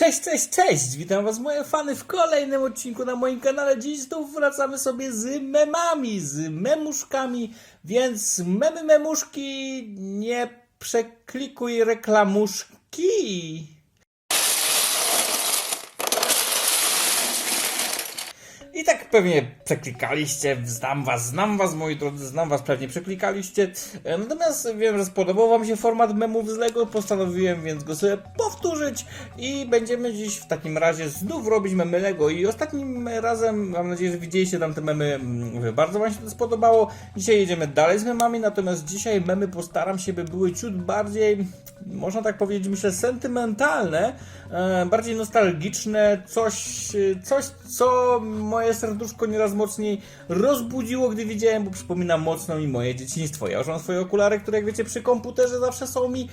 Cześć, cześć, cześć! Witam was moje fany w kolejnym odcinku na moim kanale. Dziś znów wracamy sobie z memami, z memuszkami, więc memy memuszki nie przeklikuj reklamuszki. I tak pewnie przeklikaliście, znam was, znam was moi drodzy, znam was, pewnie przeklikaliście. E, Natomiast wiem, że spodobał wam się format memów z Lego, postanowiłem więc go sobie powtórzyć i będziemy dziś w takim razie znów robić memy Lego. I ostatnim razem, mam nadzieję, że widzieliście tam te memy, mm, że bardzo wam się to spodobało. Dzisiaj jedziemy dalej z memami, natomiast dzisiaj memy postaram się, by były ciut bardziej, można tak powiedzieć, myślę, sentymentalne, e, bardziej nostalgiczne, coś, coś, co moje serduszko nieraz mocniej rozbudziło, gdy widziałem, bo przypomina mocno mi moje dzieciństwo. Ja już mam swoje okulary, które jak wiecie przy komputerze zawsze są mi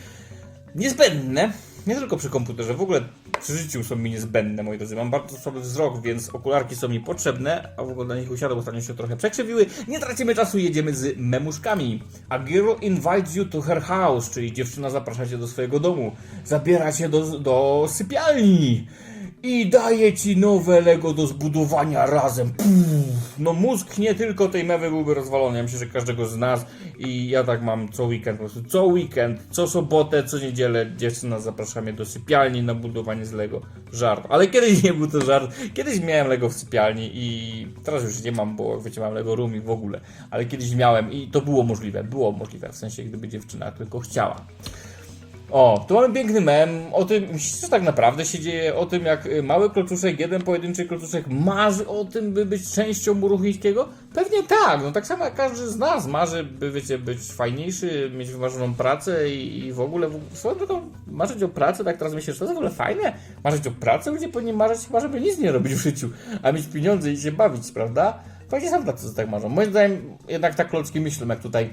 niezbędne. Nie tylko przy komputerze, w ogóle przy życiu są mi niezbędne, moi drodzy. Mam bardzo słaby wzrok, więc okularki są mi potrzebne, a w ogóle na nich usiadłem, ostatnio się trochę przekrzywiły. Nie tracimy czasu, jedziemy z memuszkami. A girl invites you to her house, czyli dziewczyna zaprasza cię do swojego domu. Zabiera cię do, do sypialni. I daje ci nowe Lego do zbudowania razem. Puh. No mózg nie tylko tej mewy byłby rozwalony. Ja myślę, że każdego z nas. I ja tak mam co weekend, po prostu co weekend, co sobotę, co niedzielę dziewczyna zaprasza mnie do sypialni na budowanie z Lego. Żart. Ale kiedyś nie był to żart. Kiedyś miałem Lego w sypialni i teraz już nie mam, bo wiecie mam Lego Room i w ogóle. Ale kiedyś miałem i to było możliwe. Było możliwe, w sensie gdyby dziewczyna tylko chciała. O, tu mamy piękny mem o tym, że tak naprawdę się dzieje o tym, jak y, mały klocuszek, jeden pojedynczy klocuszek marzy o tym, by być częścią muru chińskiego? Pewnie tak, no tak samo jak każdy z nas marzy, by wiecie, być fajniejszy, mieć wymarzoną pracę i, i w ogóle, swoją drogą, marzyć o pracy, tak teraz myślę, że to jest w ogóle fajne, marzyć o pracy, ludzie powinni marzyć chyba, żeby nic nie robić w życiu, a mieć pieniądze i się bawić, prawda? Fajnie są tacy, co tak marzą. Moim zdaniem jednak tak klocki myślą, jak tutaj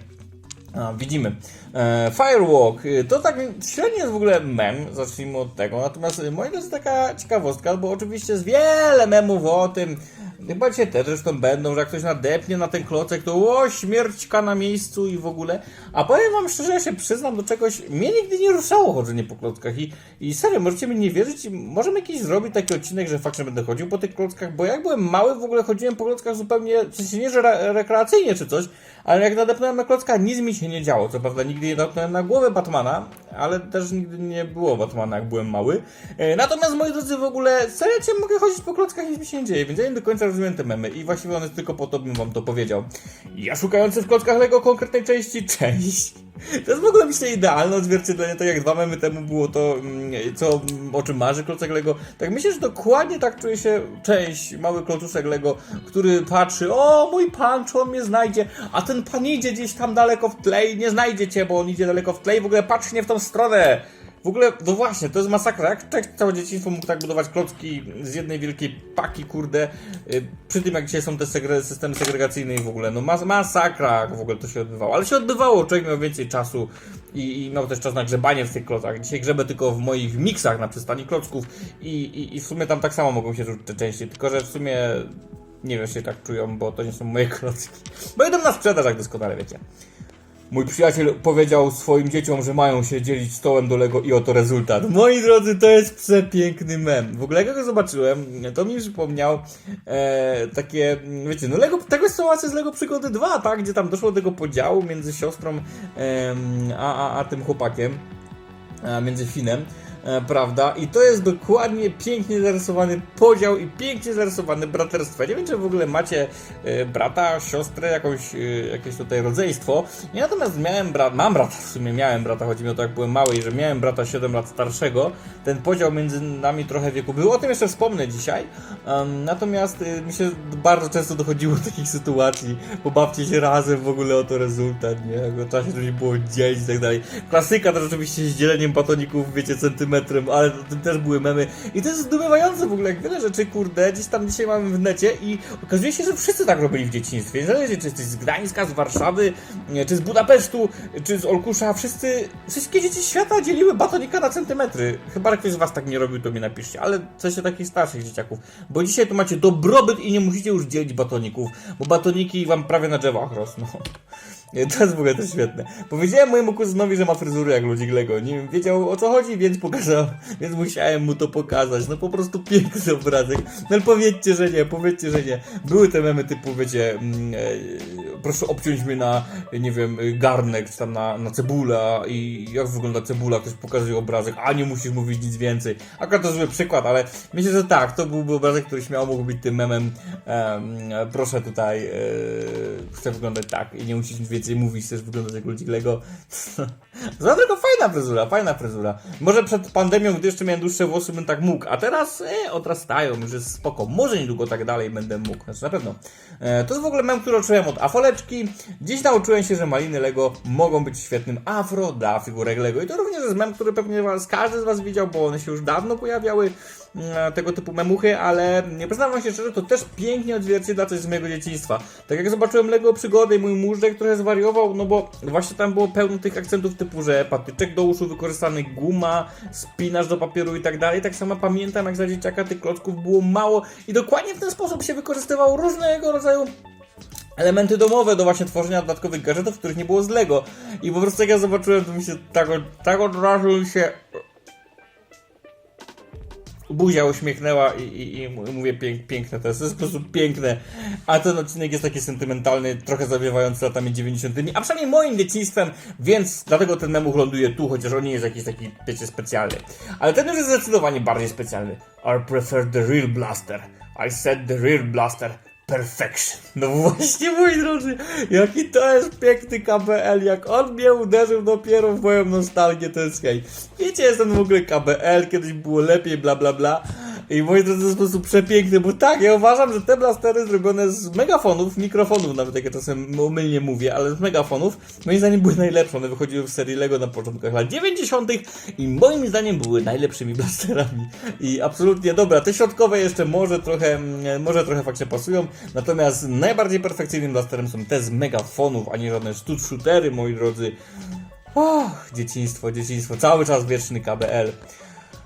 a, widzimy. E, Firewalk, y, to tak średnio jest w ogóle mem, zacznijmy od tego. Natomiast moja to jest taka ciekawostka, bo oczywiście jest wiele memów o tym, chyba dzisiaj też zresztą będą, że jak ktoś nadepnie na ten klocek, to o, śmierćka na miejscu i w ogóle. A powiem wam szczerze, ja się przyznam do czegoś, mnie nigdy nie ruszało chodzenie po klockach i, i serio, możecie mi nie wierzyć, możemy jakiś zrobić taki odcinek, że faktycznie będę chodził po tych klockach, bo jak byłem mały, w ogóle chodziłem po klockach zupełnie, w sensie nie, że re rekreacyjnie czy coś, ale jak nadepnąłem na klocka, nic mi się nie działo. Co prawda nigdy nie nadepnąłem na głowę Batmana, ale też nigdy nie było Batmana, jak byłem mały. E, Natomiast, moi drodzy, w ogóle serio cię mogę chodzić po klockach i nic mi się nie dzieje, więc ja nie do końca rozumiem te memy i właściwie on jest tylko po to, bym wam to powiedział. Ja szukający w klockach Lego konkretnej części, część. To jest w ogóle myślę idealne odzwierciedlenie, tak jak dwa memy temu było to, mm, co, o czym marzy klocek Lego. Tak myślę, że dokładnie tak czuje się część, mały klocuszek Lego, który patrzy, o mój pan, czy on mnie znajdzie, a ten pan idzie gdzieś tam daleko w tle i nie znajdzie cię, bo on idzie daleko w tle i w ogóle patrz nie w tą stronę. W ogóle, no właśnie, to jest masakra. Jak człowiek całe dzieciństwo mógł tak budować klocki z jednej wielkiej paki, kurde, y, przy tym jak dzisiaj są te segre systemy segregacyjne i w ogóle, no mas masakra, jak w ogóle to się odbywało. Ale się odbywało, człowiek miał więcej czasu i, i miał też czas na grzebanie w tych klockach. Dzisiaj grzebę tylko w moich miksach na przystani klocków i, i, i w sumie tam tak samo mogą się rzucić te części, tylko że w sumie nie wiem, się tak czują, bo to nie są moje klocki. Bo idą na sprzedaż, jak doskonale wiecie. Mój przyjaciel powiedział swoim dzieciom, że mają się dzielić stołem do Lego i oto rezultat. Moi drodzy, to jest przepiękny mem. W ogóle jak go zobaczyłem, to mi przypomniał e, takie, wiecie, no Lego, tego jest sytuacja z Lego Przygody 2, tak? Gdzie tam doszło do tego podziału między siostrą em, a, a, a tym chłopakiem, a, między Finem. E, prawda? I to jest dokładnie pięknie zarysowany podział i pięknie zarysowane braterstwo. Nie wiem, czy w ogóle macie e, brata, siostrę, jakąś, e, jakieś tutaj rodzeństwo. Ja natomiast miałem brata, mam brata, w sumie miałem brata, chodzi mi o to, jak byłem mały i że miałem brata 7 lat starszego. Ten podział między nami trochę wieku był. O tym jeszcze wspomnę dzisiaj. Natomiast myślę, że bardzo często dochodziło do takich sytuacji. Pobawcie się razem w ogóle o to rezultat, nie? Jak trzeba się coś było dzielić i tak dalej. Klasyka też oczywiście z dzieleniem batoników, wiecie, centymetrem, ale to, to też były memy. I to jest zdumiewające w ogóle, jak wiele rzeczy, kurde, gdzieś tam dzisiaj mamy w necie i okazuje się, że wszyscy tak robili w dzieciństwie. Niezależnie czy jesteś z Gdańska, z Warszawy, czy z Budapesztu, czy z Olkusza, wszyscy, wszystkie dzieci świata dzieliły batonika na centymetry. Chyba jak ktoś z was tak nie robił, to mi napiszcie, ale coś się takich starszych dzieciaków. Bo dzisiaj tu macie dobrobyt i nie musicie już dzielić batoników, bo batoniki wam prawie na drzewach rosną. To jest w ogóle też świetne. Powiedziałem mojemu kuzynowi, że ma fryzurę jak ludzik Lego. Nie wiedział o co chodzi, więc pokazał, więc musiałem mu to pokazać. No po prostu piękny obrazek. No ale powiedzcie, że nie, powiedzcie, że nie. Były te memy typu, wiecie, mm, e, proszę obciąć mnie na, nie wiem, garnek, czy tam na, na cebula i jak wygląda cebula, ktoś pokazuje obrazek, a nie musisz mówić nic więcej. Akurat to zły przykład, ale myślę, że tak, to byłby obrazek, który śmiało mógł być tym memem. Em, proszę tutaj, e, chcę wyglądać tak i nie musisz nic więcej mówić, chcesz wyglądać jak ludzik Lego. Za tylko fajna fryzura, fajna fryzura. Może przed pandemią, gdy jeszcze miałem dłuższe włosy, bym tak mógł, a teraz e, odrastają, już jest spoko. Może niedługo tak dalej będę mógł, znaczy na pewno. E, to jest w ogóle mem, który uczyłem od afoleczki. Dziś nauczyłem się, że maliny Lego mogą być świetnym afro dla figurek Lego. I to również jest mem, który pewnie was, każdy z was widział, bo one się już dawno pojawiały, mm, tego typu memuchy, ale nie przyznam wam się szczerze, to też pięknie odzwierciedla coś z mojego dzieciństwa. Tak jak zobaczyłem Lego przygody, mój móżdżek trochę zwariował, no bo właśnie tam było pełno tych akcentów typu, że patyczek do uszu wykorzystany, guma, spinasz do papieru i tak dalej. Tak samo pamiętam, jak za dzieciaka tych klocków było mało i dokładnie w ten sposób się wykorzystywał różnego rodzaju elementy domowe do właśnie tworzenia dodatkowych gadżetów, których nie było z Lego. I po prostu jak ja zobaczyłem, to mi się tak, tak od razu się buzia uśmiechnęła i, i, i mówię pięk, piękne to jest, to jest po prostu piękne. A ten odcinek jest taki sentymentalny, trochę zawiewający latami 90., a przynajmniej moim dzieciństwem, więc dlatego ten memuch ląduje tu, chociaż on nie jest jakiś taki, wiecie, specjalny. Ale ten już jest zdecydowanie bardziej specjalny. I prefer the real blaster. I said the real blaster. Perfection. No właśnie, moi drodzy, jaki to jest piękny KBL, jak on mnie uderzył dopiero w moją nostalgię, to jest hej. Wiecie, jestem w ogóle KBL, kiedyś było lepiej, bla bla bla. I moi drodzy, to jest po prostu przepiękny, bo tak, ja uważam, że te blastery zrobione z megafonów, mikrofonów, nawet jak ja czasem umylnie mówię, ale z megafonów, moim zdaniem były najlepsze. One wychodziły w serii Lego na początkach lat 90. i moim zdaniem były najlepszymi blasterami. I absolutnie dobra, te środkowe jeszcze może trochę, mm, może trochę faktycznie pasują, natomiast najbardziej perfekcyjnym blasterem są te z megafonów, a nie żadne stud shootery, moi drodzy. Och, dzieciństwo, dzieciństwo, cały czas wieczny KBL.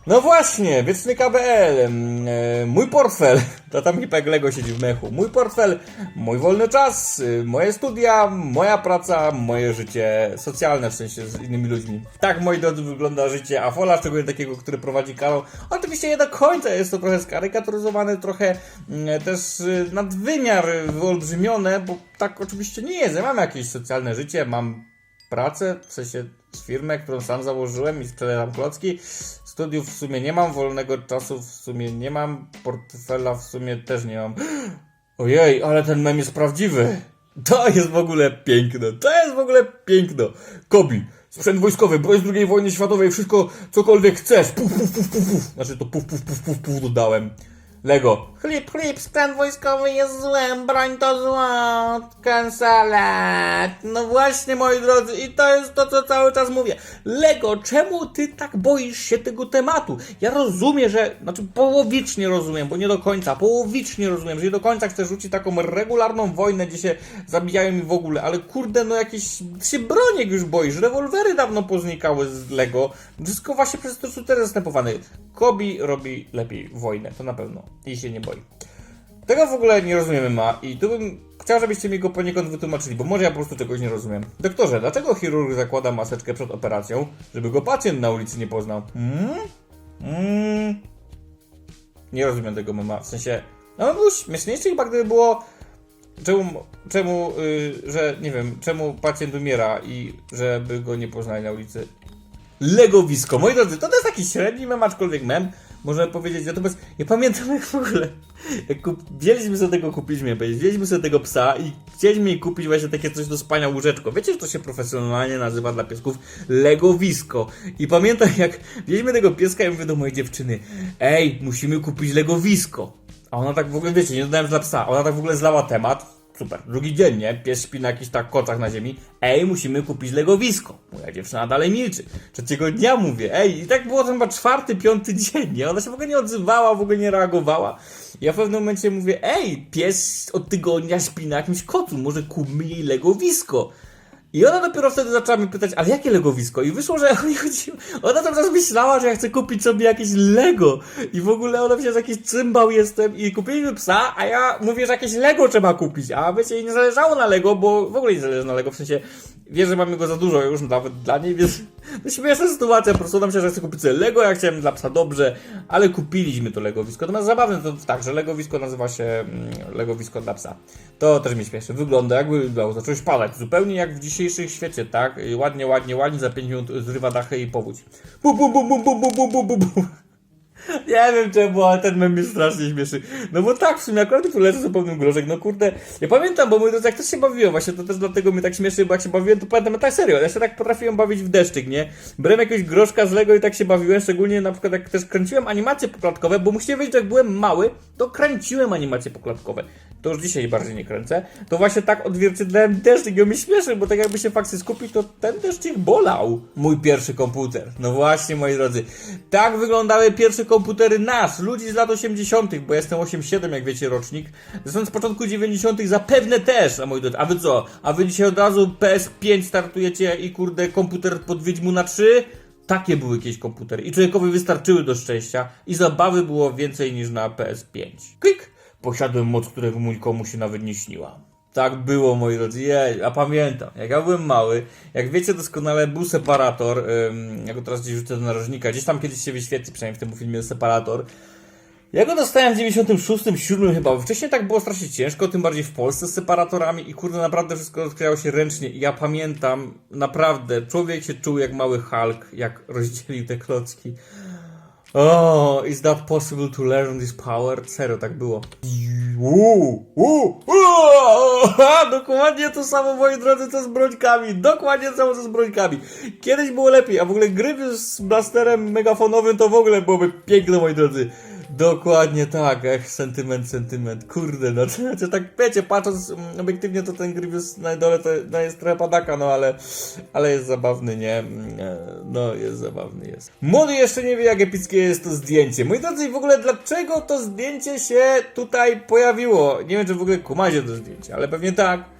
No właśnie, wieczny KBL, e, mój portfel, tata mi jak Lego siedzi w mechu, mój portfel, mój wolny czas, y, moje studia, moja praca, moje życie socjalne, w sensie z innymi ludźmi. Tak, moi drodzy, wygląda życie Afola, szczególnie takiego, który prowadzi kanał. Oczywiście nie do końca, jest to trochę skarykaturyzowane, trochę mm, też y, nadwymiar wyolbrzymione, bo tak oczywiście nie jest. Ja mam jakieś socjalne życie, mam pracę, w sensie z firmę, którą sam założyłem i sprzedam klocki. Studiów w sumie nie mam, wolnego czasu w sumie nie mam, portfela w sumie też nie mam. Ojej, ale ten mem jest prawdziwy. To jest w ogóle piękne, to jest w ogóle piękne. Kobi, sprzęt wojskowy, broń z II wojny światowej, wszystko, cokolwiek chcesz. Puf, puf, puf, puf, puf. Znaczy to puf, puf, puf, puf, puf dodałem. Lego. Chlip, chlip, sprzęt wojskowy jest złem, broń to zło, kancelat. No właśnie, moi drodzy, i to jest to, co cały czas mówię. Lego, czemu ty tak boisz się tego tematu? Ja rozumiem, że, znaczy połowicznie rozumiem, bo nie do końca, połowicznie rozumiem, że nie do końca chcesz rzucić taką regularną wojnę, gdzie się zabijają i w ogóle, ale kurde, no jakieś, się broniek już boisz, rewolwery dawno poznikały z Lego, wszystko właśnie przez to shootery zastępowane. Kobi robi lepiej wojnę, to na pewno, i się nie boi. Tego w ogóle nie rozumiemy ma i tu bym chciał, żebyście mi go poniekąd wytłumaczyli, bo może ja po prostu czegoś nie rozumiem. Doktorze, dlaczego chirurg zakłada maseczkę przed operacją, żeby go pacjent na ulicy nie poznał? Hmm? Hmm? Nie rozumiem tego mema, w sensie... No było śmieszniejsze chyba gdyby było... Czemu, czemu, y, że nie wiem, czemu pacjent umiera i żeby go nie poznali na ulicy? Legowisko. Moi drodzy, to, jest taki średni mem, aczkolwiek mem. Można powiedzieć, natomiast ja pamiętam jak w ogóle, jak kup, wzięliśmy sobie tego, kupiliśmy, wzięliśmy sobie tego psa i chcieliśmy kupić właśnie takie coś do spania łóżeczko. Wiecie, że to się profesjonalnie nazywa dla piesków legowisko. I pamiętam jak wzięliśmy tego pieska i mówię do mojej dziewczyny, ej, musimy kupić legowisko. A ona tak w ogóle, wiecie, nie dodałem dla psa, ona tak w ogóle zlała temat, Super. Drugi dzień, nie? Pies śpi na jakichś tak kocach na ziemi. Ej, musimy kupić legowisko. Moja dziewczyna dalej milczy. Trzeciego dnia mówię, ej, i tak było to chyba czwarty, piąty dzień, nie? Ona się w ogóle nie odzywała, w ogóle nie reagowała. Ja w pewnym momencie mówię, ej, pies od tygodnia śpi na jakimś kocu, może kupmy jej legowisko. I ona dopiero wtedy zaczęła mi pytać, ale jakie legowisko? I wyszło, że. Ona tam czas myślała, że ja chcę kupić sobie jakieś Lego. I w ogóle ona myślała, że jakiś cymbał jestem i kupiliśmy psa, a ja mówię, że jakieś Lego trzeba kupić. A wiecie, jej nie zależało na Lego, bo w ogóle nie zależy na Lego, w sensie wie, że mamy go za dużo już nawet dla niej, więc to śmieszna sytuacja, po prostu ona myślała, że chcę kupić sobie Lego, ja chciałem dla psa dobrze, ale kupiliśmy to legowisko. Natomiast zabawne to tak, że legowisko nazywa się mm, legowisko dla psa. To też mnie śmieszy. Wygląda jakby wyglądało, zacząłeś padać, zupełnie jak w dzisiejszych świecie, tak? I Ładnie, ładnie, ładnie, za 5 minut zrywa dachę i powódź. Bum, bum, bum, bum, bum, bum, bum, bum, bum. Nie wiem czemu, ale ten mem mnie strasznie śmieszy. No bo tak, w sumie akurat tu leży zupełny groszek, no kurde. Ja pamiętam, bo mój jak też się bawiłem, właśnie to też dlatego mnie tak śmieszy, bo jak się bawiłem, to pamiętam, no tak serio, ja się tak potrafiłem bawić w deszczyk, nie? Brałem jakiegoś groszka z Lego i tak się bawiłem, szczególnie na przykład jak też kręciłem animacje poklatkowe, bo musicie wiedzieć, że jak byłem mały, to kręciłem animacje poklatkowe. To już dzisiaj bardziej nie kręcę. To właśnie tak odzwierciedlałem deszczyk i on mnie śmieszy, bo tak jakby się faktycznie skupić, to ten deszczyk bolał. Mój pierwszy komputer. No właśnie, moi drodzy. Tak wyglądały pierwsze komputery nas, ludzi z lat 80., bo jestem 87, jak wiecie, rocznik. Zresztą z początku 90. zapewne też, a moi drodzy. A wy co? A wy dzisiaj od razu PS5 startujecie i kurde komputer pod Wiedźmuna 3? Takie były jakieś komputery i człowiekowi wystarczyły do szczęścia i zabawy było więcej niż na PS5. Klik! Posiadłem moc, którego mój komu się nawet nie śniła. Tak było, moi drodzy. Jej, a pamiętam, jak ja byłem mały, jak wiecie doskonale, był separator, ym, ja go teraz gdzieś rzucę do narożnika, gdzieś tam kiedyś się wyświetli, przynajmniej w tym filmie separator. Ja go dostałem w 96, 7 chyba, wcześniej tak było strasznie ciężko, tym bardziej w Polsce z separatorami i kurde, naprawdę wszystko rozkrywało się ręcznie i ja pamiętam, naprawdę, człowiek się czuł jak mały Hulk, jak rozdzielił te klocki. Oh, is that possible to learn this power? Serio, tak było. Uuu, uuu, Dokładnie to samo, moi drodzy, co z brońkami. Dokładnie to samo, co z brońkami. Kiedyś było lepiej, a w ogóle gry z blasterem megafonowym to w ogóle byłoby piękne, moi drodzy. Dokładnie tak, ech, sentyment, sentyment, kurde, no to, to tak wiecie, patrząc mm, obiektywnie to ten Grievous na dole to no, jest trochę padaka, no ale, ale jest zabawny, nie? Mm, e, No, jest zabawny, jest. Młody jeszcze nie wie, jak epickie jest to zdjęcie. Moi drodzy, w ogóle dlaczego to zdjęcie się tutaj pojawiło? Nie wiem, czy w ogóle kumacie to zdjęcie, ale pewnie tak.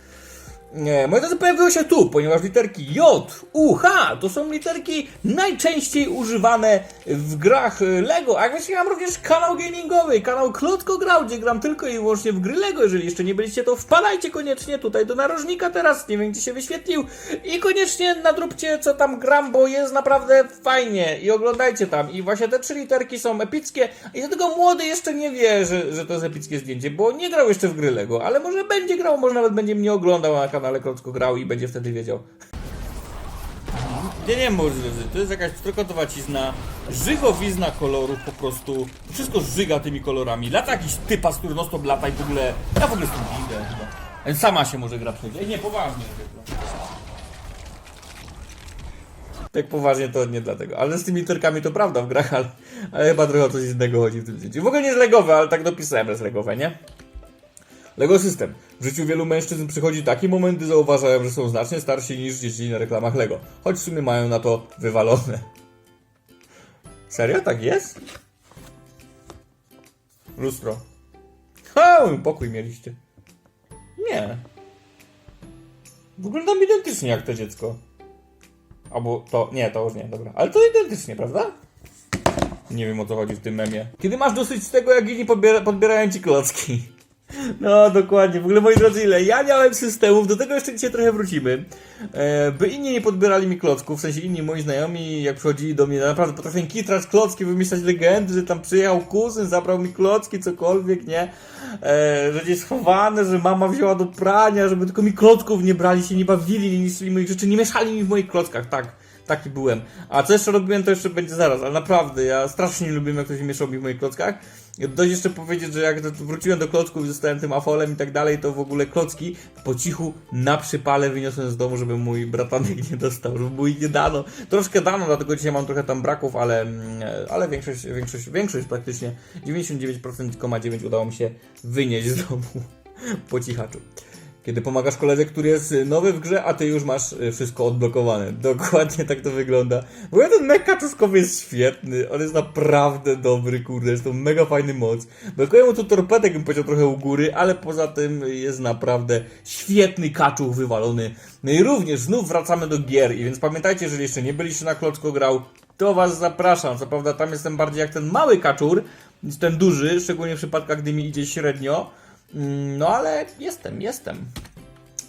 Nie, moje drodzy, pojawiło się tu, ponieważ literki J, U, H to są literki najczęściej używane w grach Lego. A jak wiecie, mam również kanał gamingowy, kanał Klotko Grał, gdzie gram tylko i wyłącznie w gry Lego. Jeżeli jeszcze nie byliście, to wpadajcie koniecznie tutaj do narożnika teraz, nie wiem gdzie się wyświetlił. I koniecznie nadróbcie co tam gram, bo jest naprawdę fajnie i oglądajcie tam. I właśnie te trzy literki są epickie i dlatego młody jeszcze nie wie, że, że to jest epickie zdjęcie, bo nie grał jeszcze w gry Lego, ale może będzie grał, może nawet będzie mnie oglądał na kanale Klocko Grał i będzie wtedy wiedział. Nie, nie, drodzy, to jest jakaś trójkątowacizna, żygowizna kolorów po prostu. Wszystko żyga tymi kolorami. Lata jakiś typa, z który non stop lata i w ogóle... Ja w ogóle z tym idę chyba. Sama się może gra przejdzie. Ej, nie, poważnie. Tak poważnie to nie dlatego. Ale z tymi literkami to prawda w grach, ale, ale chyba trochę o coś innego chodzi w tym zdjęciu. W ogóle nie jest legowe, ale tak dopisałem, że jest legowe, nie? Lego System. W życiu wielu mężczyzn przychodzi taki moment, gdy zauważają, że są znacznie starsi niż dzieci na reklamach Lego. Choć w sumie mają na to wywalone. Serio? Tak jest? Lustro. Ha, pokój mieliście. Nie. Wyglądam identycznie jak to dziecko. Albo to, nie, to już nie, dobra. Ale to identycznie, prawda? Nie wiem o co chodzi w tym memie. Kiedy masz dosyć z tego, jak inni podbiera, podbierają ci klocki. No, dokładnie. W ogóle, moi drodzy, ile ja miałem systemów, do tego jeszcze dzisiaj trochę wrócimy, e, by inni nie podbierali mi klocków, w sensie inni moi znajomi, jak przychodzili do mnie, naprawdę potrafię kitrać klocki, wymyślać legendy, że tam przyjechał kuzyn, zabrał mi klocki, cokolwiek, nie? E, że gdzieś schowane, że mama wzięła do prania, żeby tylko mi klocków nie brali, się nie bawili, nie niszczyli moich rzeczy, nie mieszali mi w moich klockach, tak. Taki byłem. A co jeszcze robiłem, to jeszcze będzie zaraz, ale naprawdę, ja strasznie nie lubiłem, jak ktoś mieszał mi w moich klockach. Dość jeszcze powiedzieć, że jak wróciłem do klocków i zostałem tym afolem i tak dalej, to w ogóle klocki po cichu na przypale wyniosłem z domu, żeby mój bratanek nie dostał, żeby mu ich nie dano. Troszkę dano, dlatego dzisiaj mam trochę tam braków, ale, mm, ale większość, większość, większość praktycznie 99,9 udało mi się wynieść z domu po cichaczu. Kiedy pomagasz koledze, który jest y, nowy w grze, a ty już masz y, wszystko odblokowane. Dokładnie tak to wygląda. Ogóle ten mech kaczuszkowy jest świetny. On jest naprawdę dobry, kurde. Jest to mega fajny moc. Brakuje mu tu torpedek, bym powiedział, trochę u góry, ale poza tym jest naprawdę świetny kaczuch wywalony. No i również znów wracamy do gier. I więc pamiętajcie, jeżeli jeszcze nie byliście na Klocko grał, to was zapraszam. Co prawda tam jestem bardziej jak ten mały kaczur, niż ten duży, szczególnie w przypadkach, gdy mi idzie średnio. Mm, No ale jestem, jestem.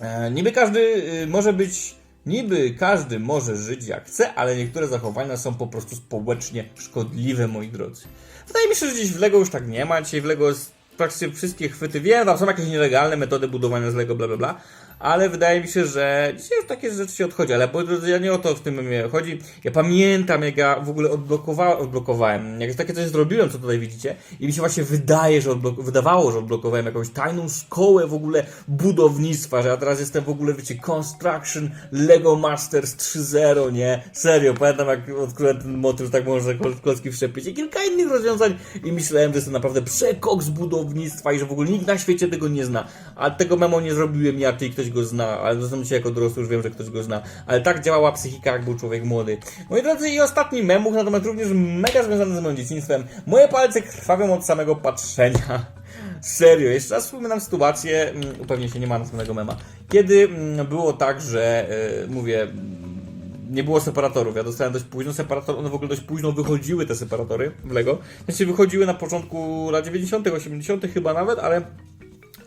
E, niby każdy y, może być, niby każdy może żyć jak chce, ale niektóre zachowania są po prostu społecznie szkodliwe, moi drodzy. Wydaje mi się, że gdzieś w LEGO już tak nie ma. Dzisiaj w LEGO praktycznie wszystkie chwyty. Wiem, tam są jakieś nielegalne metody budowania z LEGO, bla bla bla. Ale wydaje mi się, że dzisiaj już takie rzeczy się odchodzi. Ale drodzy, ja nie o to w tym chodzi. Ja pamiętam, jak ja w ogóle odblokowałem, odblokowałem jak takie coś zrobiłem, co tutaj widzicie. I mi się właśnie wydaje, że wydawało, że odblokowałem jakąś tajną szkołę w ogóle budownictwa, że ja teraz jestem w ogóle, wiecie, Construction Lego Masters 3.0, nie? Serio, pamiętam jak odkryłem ten motyw, tak można klocki wszczepić i kilka innych rozwiązań i myślałem, że jestem naprawdę przekok z budownictwa i że w ogóle nikt na świecie tego nie zna. A tego memo nie zrobiłem ja, czy ktoś go zna, ale zresztą dzisiaj jako dorosły już wiem, że ktoś go zna. Ale tak działała psychika, jak był człowiek młody. Moi drodzy, i ostatni memów, natomiast również mega związany z moim dzieciństwem. Moje palce krwawią od samego patrzenia. Serio, jeszcze raz wspominam sytuację, mm, pewnie się nie ma następnego mema, kiedy mm, było tak, że e, mówię, mm, nie było separatorów. Ja dostałem dość późno separator, one w ogóle dość późno wychodziły te separatory w Lego. Znaczy wychodziły na początku lat 90., 80. chyba nawet, ale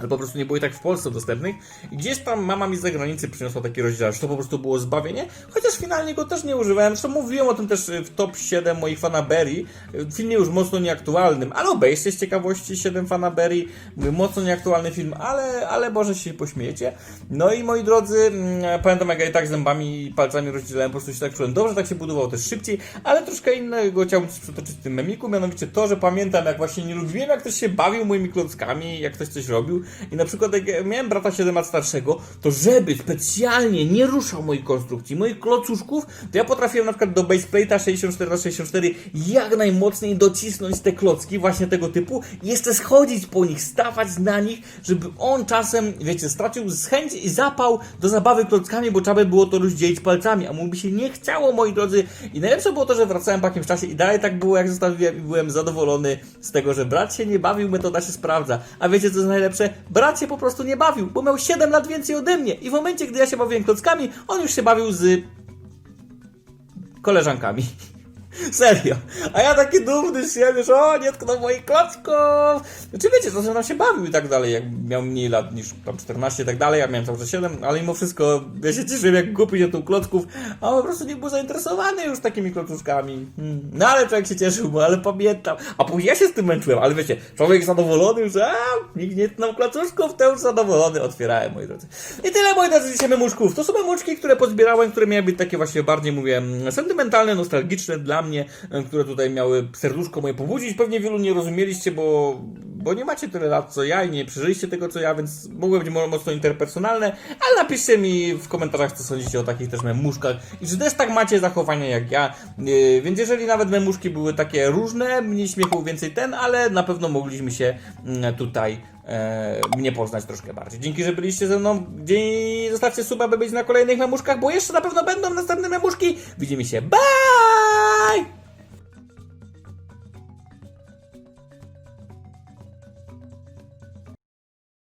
ale po prostu nie było i tak w Polsce dostępnych. I gdzieś tam mama mi z zagranicy przyniosła taki rozdział, że to po prostu było zbawienie, chociaż finalnie go też nie używałem. Zresztą mówiłem o tym też w top 7 moich fanaberii, w filmie już mocno nieaktualnym, ale obejrzcie z ciekawości 7 fanaberii, mówię, mocno nieaktualny film, ale, ale może się pośmiejecie. No i moi drodzy, mm, pamiętam jak ja i tak zębami i palcami rozdzielałem, po prostu się tak czułem dobrze, tak się budowało też szybciej, ale troszkę innego chciałbym coś przytoczyć w tym memiku, mianowicie to, że pamiętam jak właśnie nie lubiłem jak ktoś się bawił moimi klockami, jak ktoś coś robił i na przykład jak ja miałem brata 7 lat starszego, to żeby specjalnie nie ruszał moich konstrukcji, moich klocuszków, to ja potrafiłem na przykład do baseplate'a 64 na 64 jak najmocniej docisnąć te klocki właśnie tego typu i jeszcze schodzić po nich, stawać na nich, żeby on czasem, wiecie, stracił chęć i zapał do zabawy klockami, bo trzeba by było to rozdzielić palcami, a mu by się nie chciało, moi drodzy. I najlepsze było to, że wracałem po jakimś czasie i dalej tak było, jak zostawiłem i byłem zadowolony z tego, że brat się nie bawił, metoda się sprawdza. A wiecie, co jest najlepsze? Brat się po prostu nie bawił, bo miał 7 lat więcej ode mnie i w momencie, gdy ja się bawiłem klockami, on już się bawił z koleżankami. Serio. A ja taki dumny z siebie, że o, nie tknął moich klocków. Znaczy wiecie, to nam się bawił i tak dalej, jak miał mniej lat niż tam 14 i tak dalej, ja miałem cały czas 7, ale mimo wszystko ja się cieszyłem jak głupi się tu klocków, a po prostu nie był zainteresowany już takimi klocuszkami. Hmm. No ale człowiek się cieszył, bo ale pamiętam. A później ja się z tym męczyłem, ale wiecie, człowiek zadowolony, że a, nikt nie tknął klocuszków, to już zadowolony otwierałem, moi drodzy. I tyle, moi drodzy, dzisiaj memuszków. To są memuszki, które pozbierałem, które miały być takie właśnie bardziej, mówię, sentymentalne, nostalgiczne dla mnie, e, które tutaj miały serduszko moje pobudzić. Pewnie wielu nie rozumieliście, bo, bo nie macie tyle lat co ja i nie przeżyliście tego co ja, więc mogły być mo- mocno interpersonalne, ale napiszcie mi w komentarzach, co sądzicie o takich też memuszkach i czy też tak macie zachowania jak ja. Yy, więc jeżeli nawet memuszki były takie różne, mniej śmiechu, więcej ten, ale na pewno mogliśmy się mm, tutaj e, mnie poznać troszkę bardziej. Dzięki, że byliście ze mną. Dzień, zostawcie suba, by być na kolejnych memuszkach, bo jeszcze na pewno będą następne memuszki. Widzimy się. Bye!